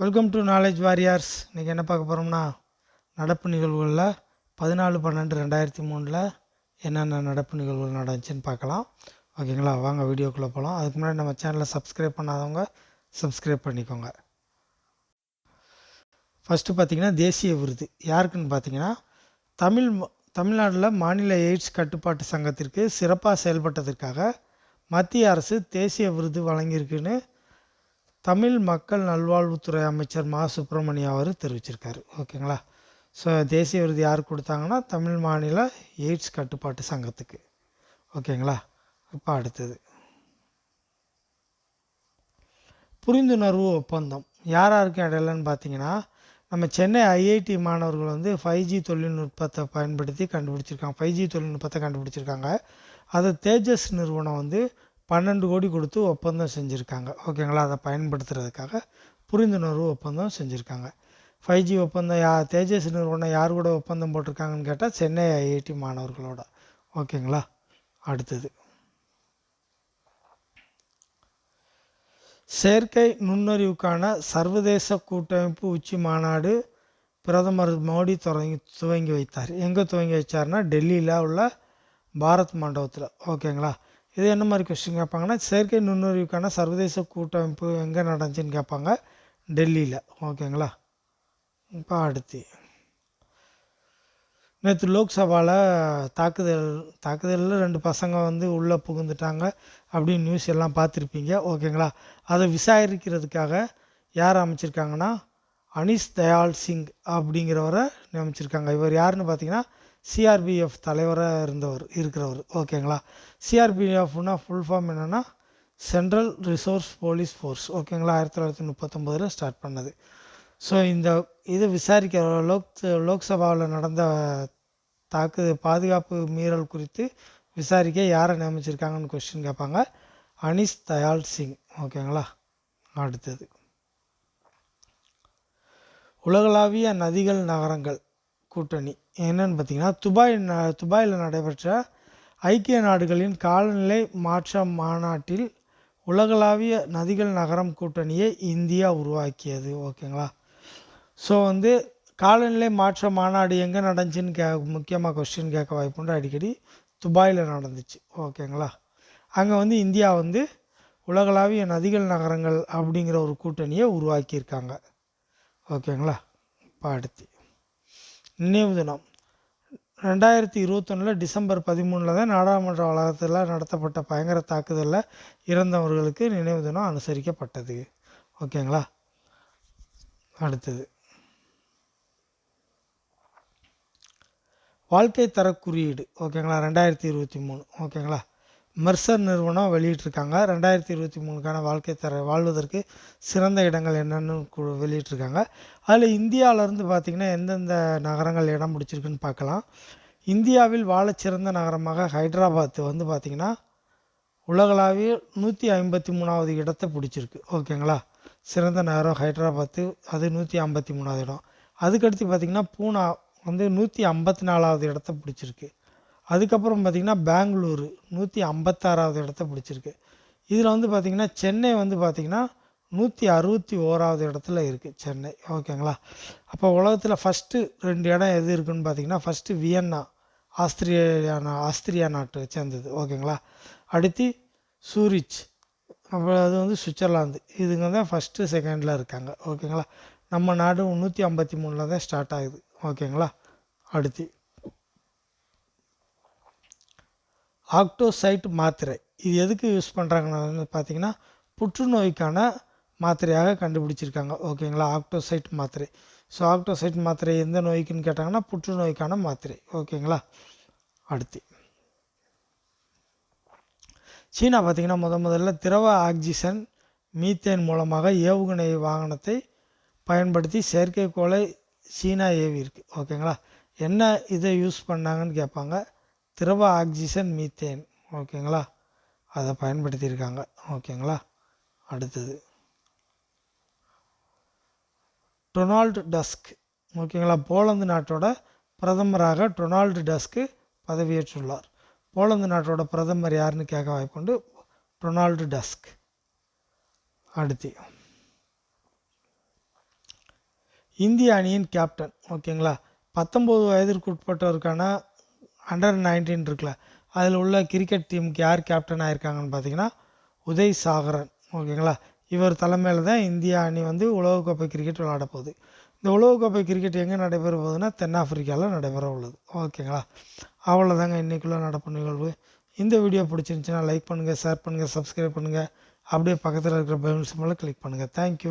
Welcome to knowledge வாரியார்ஸ் இன்றைக்கி என்ன பார்க்க போகிறோம்னா நடப்பு நிகழ்வுகளில் பதினாலு பன்னெண்டு ரெண்டாயிரத்தி மூணில் என்னென்ன நடப்பு நிகழ்வுகள் நடந்துச்சுன்னு பார்க்கலாம். ஓகேங்களா? வாங்க வீடியோக்குள்ளே போகலாம் அதுக்கு முன்னாடி நம்ம சேனலை சப்ஸ்கிரைப் பண்ணாதவங்க சப்ஸ்கிரைப் பண்ணிக்கோங்க. ஃபஸ்ட்டு பார்த்தீங்கன்னா தேசிய விருது. யாருக்குன்னு பார்த்தீங்கன்னா தமிழ் தமிழ்நாட்டில் மாநில எய்ட்ஸ் கட்டுப்பாட்டு சங்கத்திற்கு சிறப்பாக செயல்பட்டதற்காக மத்திய அரசு தேசிய விருது வழங்கியிருக்குன்னு தமிழ் மக்கள் நல்வாழ்வுத்துறை அமைச்சர் மா. சுப்பிரமணியம் அவர் தெரிவிச்சிருக்காரு. ஓகேங்களா? ஸோ தேசிய விருது யார் கொடுத்தாங்கன்னா தமிழ் மாநில எய்ட்ஸ் கட்டுப்பாட்டு சங்கத்துக்கு. ஓகேங்களா? இப்போ அடுத்தது. புரிந்துணர்வு ஒப்பந்தம். யார் யாருக்கு இடையிலன்னு பார்த்தீங்கன்னா நம்ம சென்னை ஐஐடி மாணவர்கள் வந்து ஃபைவ் ஜி தொழில்நுட்பத்தை பயன்படுத்தி கண்டுபிடிச்சிருக்காங்க. ஃபைவ் ஜி தொழில்நுட்பத்தை கண்டுபிடிச்சிருக்காங்க. அதை தேஜஸ் நிறுவனம் வந்து பன்னெண்டு கோடி கொடுத்து ஒப்பந்தம் செஞ்சுருக்காங்க. ஓகேங்களா? அதை பயன்படுத்துறதுக்காக புரிந்துணர்வு ஒப்பந்தம் செஞ்சுருக்காங்க. ஃபைவ் ஜி ஒப்பந்தம் யா தேஜஸ் நிறுவனம் யார் கூட ஒப்பந்தம் போட்டிருக்காங்கன்னு கேட்டால் சென்னை ஐஐடி மாணவர்களோட. ஓகேங்களா? அடுத்தது. செயற்கை நுண்ணறிவுக்கான சர்வதேச கூட்டமைப்பு உச்சி மாநாடு பிரதமர் மோடி தொடங்கி துவங்கி வைத்தார். எங்கே துவங்கி வச்சார்னா டெல்லியில் உள்ள பாரத் மண்டபத்தில். ஓகேங்களா? இது என்ன மாதிரி கொஸ்டின் கேட்பாங்கன்னா செயற்கை நுண்ணறிவுக்கான சர்வதேச கூட்டமைப்பு எங்கே நடந்துச்சுன்னு கேட்பாங்க. டெல்லியில். ஓகேங்களா இப்போ அடுத்து. நேற்று லோக்சபாவில் தாக்குதல் தாக்குதலில் ரெண்டு பசங்க வந்து உள்ளே புகுந்துட்டாங்க அப்படின்னு நியூஸ் எல்லாம் பார்த்துருப்பீங்க. ஓகேங்களா அதை விசாரிக்கிறதுக்காக யார் அமைச்சிருக்காங்கன்னா அனிஷ் தயால் சிங் அப்படிங்கிறவரை நியமிச்சிருக்காங்க. இவர் யாருன்னு பார்த்தீங்கன்னா சிஆர்பிஎஃப் தலைவராக இருந்தவர் இருக்கிறவர். ஓகேங்களா சிஆர்பிஎஃப்னா ஃபுல் ஃபார்ம் என்னென்னா சென்ட்ரல் ரிசோர்ஸ் போலீஸ் ஃபோர்ஸ் ஓகேங்களா ஆயிரத்தி தொள்ளாயிரத்தி முப்பத்தொம்போதில் ஸ்டார்ட் பண்ணது. ஸோ இந்த இதை விசாரிக்க லோக் லோக்சபாவில் நடந்த தாக்கு பாதுகாப்பு மீறல் குறித்து விசாரிக்க யாரை நியமிச்சிருக்காங்கன்னு கொஸ்டின் கேட்பாங்க. அனிஸ் தயாள் சிங். ஓகேங்களா அடுத்தது. உலகளாவிய நதிகள் நகரங்கள். கூட்டணி. என்னன்னு பார்த்தீங்கன்னா துபாய் ந துபாயில் நடைபெற்ற ஐக்கிய நாடுகளின் காலநிலை மாற்ற மாநாட்டில் உலகளாவிய நதிகள் நகரம் கூட்டணியை இந்தியா உருவாக்கியது. ஓகேங்களா? ஸோ வந்து காலநிலை மாற்ற மாநாடு எங்கே நடந்துச்சுன்னு கே முக்கியமாக கொஸ்டின் கேட்க வாய்ப்புண்டு அடிக்கடி துபாயில் நடந்துச்சு. ஓகேங்களா? அங்கே வந்து இந்தியா வந்து உலகளாவிய நதிகள் நகரங்கள் அப்படிங்கிற ஒரு கூட்டணியை உருவாக்கியிருக்காங்க. ஓகேங்களா? இப்போ அடுத்து. நினைவு தினம். ரெண்டாயிரத்தி இருபத்தொன்னில் டிசம்பர் பதிமூணில் தான் நாடாளுமன்ற வளாகத்தில் நடத்தப்பட்ட பயங்கர தாக்குதலில் இறந்தவர்களுக்கு நினைவு தினம் அனுசரிக்கப்பட்டது. ஓகேங்களா? அடுத்தது. வாழ்க்கை தர குறியீடு. ஓகேங்களா? ரெண்டாயிரத்தி இருபத்தி மூணு. ஓகேங்களா? மெர்சர் நிறுவனம் வெளியிட்டிருக்காங்க. ரெண்டாயிரத்தி இருபத்தி மூணுக்கான வாழ்க்கை தர வாழ்வதற்கு சிறந்த இடங்கள் என்னென்னு வெளியிட்டிருக்காங்க. அதில் இந்தியாவிலேருந்து பார்த்திங்கன்னா எந்தெந்த நகரங்கள் இடம் பிடிச்சிருக்குன்னு பார்க்கலாம் இந்தியாவில் வாழச்சிறந்த நகரமாக ஹைதராபாத் வந்து பார்த்திங்கன்னா உலகளாவிய நூற்றி ஐம்பத்தி மூணாவது இடத்தை பிடிச்சிருக்கு. ஓகேங்களா? சிறந்த நகரம் ஹைதராபாத்து அது நூற்றி ஐம்பத்தி மூணாவது இடம். அதுக்கடுத்து பார்த்திங்கன்னா பூனா வந்து நூற்றி ஐம்பத்தி நாலாவது இடத்த பிடிச்சிருக்கு. அதுக்கப்புறம் பார்த்திங்கன்னா பெங்களூரு நூற்றி ஐம்பத்தாறாவது இடத்த பிடிச்சிருக்கு. இதில் வந்து பார்த்திங்கன்னா சென்னை வந்து பார்த்திங்கன்னா நூற்றி அறுபத்தி ஓராவது இடத்துல இருக்குது சென்னை. ஓகேங்களா? அப்போ உலகத்தில் ஃபஸ்ட்டு ரெண்டு இடம் எது இருக்குன்னு பார்த்தீங்கன்னா ஃபஸ்ட்டு வியன்னா ஆஸ்திரியா ஆஸ்திரியா நாட்டை சேர்ந்தது. ஓகேங்களா? அடுத்து சூரிச். அப்புறம் அது வந்து சுவிட்சர்லாந்து. இதுங்க தான் ஃபஸ்ட்டு செகண்டில் இருக்காங்க. ஓகேங்களா? நம்ம நாடு நூற்றி ஐம்பத்தி மூணில் தான் ஸ்டார்ட் ஆகுது. ஓகேங்களா? அடுத்து ஆக்டோசைட் மாத்திரை. இது எதுக்கு யூஸ் பண்ணுறாங்கன்னு பார்த்தீங்கன்னா புற்றுநோய்க்கான மாத்திரையாக கண்டுபிடிச்சிருக்காங்க. ஓகேங்களா? ஆக்டோசைட் மாத்திரை. ஸோ ஆக்டோசைட் மாத்திரை எந்த நோய்க்குன்னு கேட்டாங்கன்னா புற்றுநோய்க்கான மாத்திரை. ஓகேங்களா? அடுத்து. சீனா பார்த்திங்கன்னா முத முதல்ல திரவ ஆக்சிஜன் மீத்தேன் மூலமாக ஏவுகணை வாகனத்தை பயன்படுத்தி செயற்கைக்கோளை சீனா ஏவி இருக்குது ஓகேங்களா? என்ன இதை யூஸ் பண்ணாங்கன்னு கேட்பாங்க. திரவ ஆக்சிஜன் மீத்தேன். ஓகேங்களா? அதை பயன்படுத்தியிருக்காங்க. ஓகேங்களா? அடுத்தது. Donald Tusk. ஓகேங்களா? போலந்து நாட்டோட பிரதமராக டொனால்டு டஸ்க்கு பதவியேற்றுள்ளார். போலந்து நாட்டோட பிரதமர் யாருன்னு கேட்க வாய்ப்புண்டு டொனால்டு டஸ்க். அடுத்து. இந்திய அணியின் கேப்டன். ஓகேங்களா? பத்தொம்போது வயதிற்கு உட்பட்டவருக்கான அண்டர் நைன்டீன் இருக்குல்ல அதில் உள்ள கிரிக்கெட் டீமுக்கு யார் கேப்டன் ஆயிருக்காங்கன்னு பார்த்தீங்கன்னா உதய் சாகரன். ஓகேங்களா? இவர் தலைமையில் தான் இந்தியா அணி வந்து உலகக்கோப்பை கிரிக்கெட் விளையாட போகுது. இந்த உலகக்கோப்பை கிரிக்கெட் எங்கே நடைபெற போகுதுன்னா தென்னாப்பிரிக்காவில் நடைபெற உள்ளது. ஓகேங்களா? அவ்வளோதாங்க இன்றைக்குள்ளே நடப்பு நிகழ்வு. இந்த வீடியோ பிடிச்சிருந்துச்சுன்னா லைக் பண்ணுங்கள் ஷேர் பண்ணுங்கள் சப்ஸ்கிரைப் பண்ணுங்கள் அப்படியே பக்கத்தில் இருக்கிற பெல் சிம்பிளை கிளிக் பண்ணுங்கள் தேங்க்யூ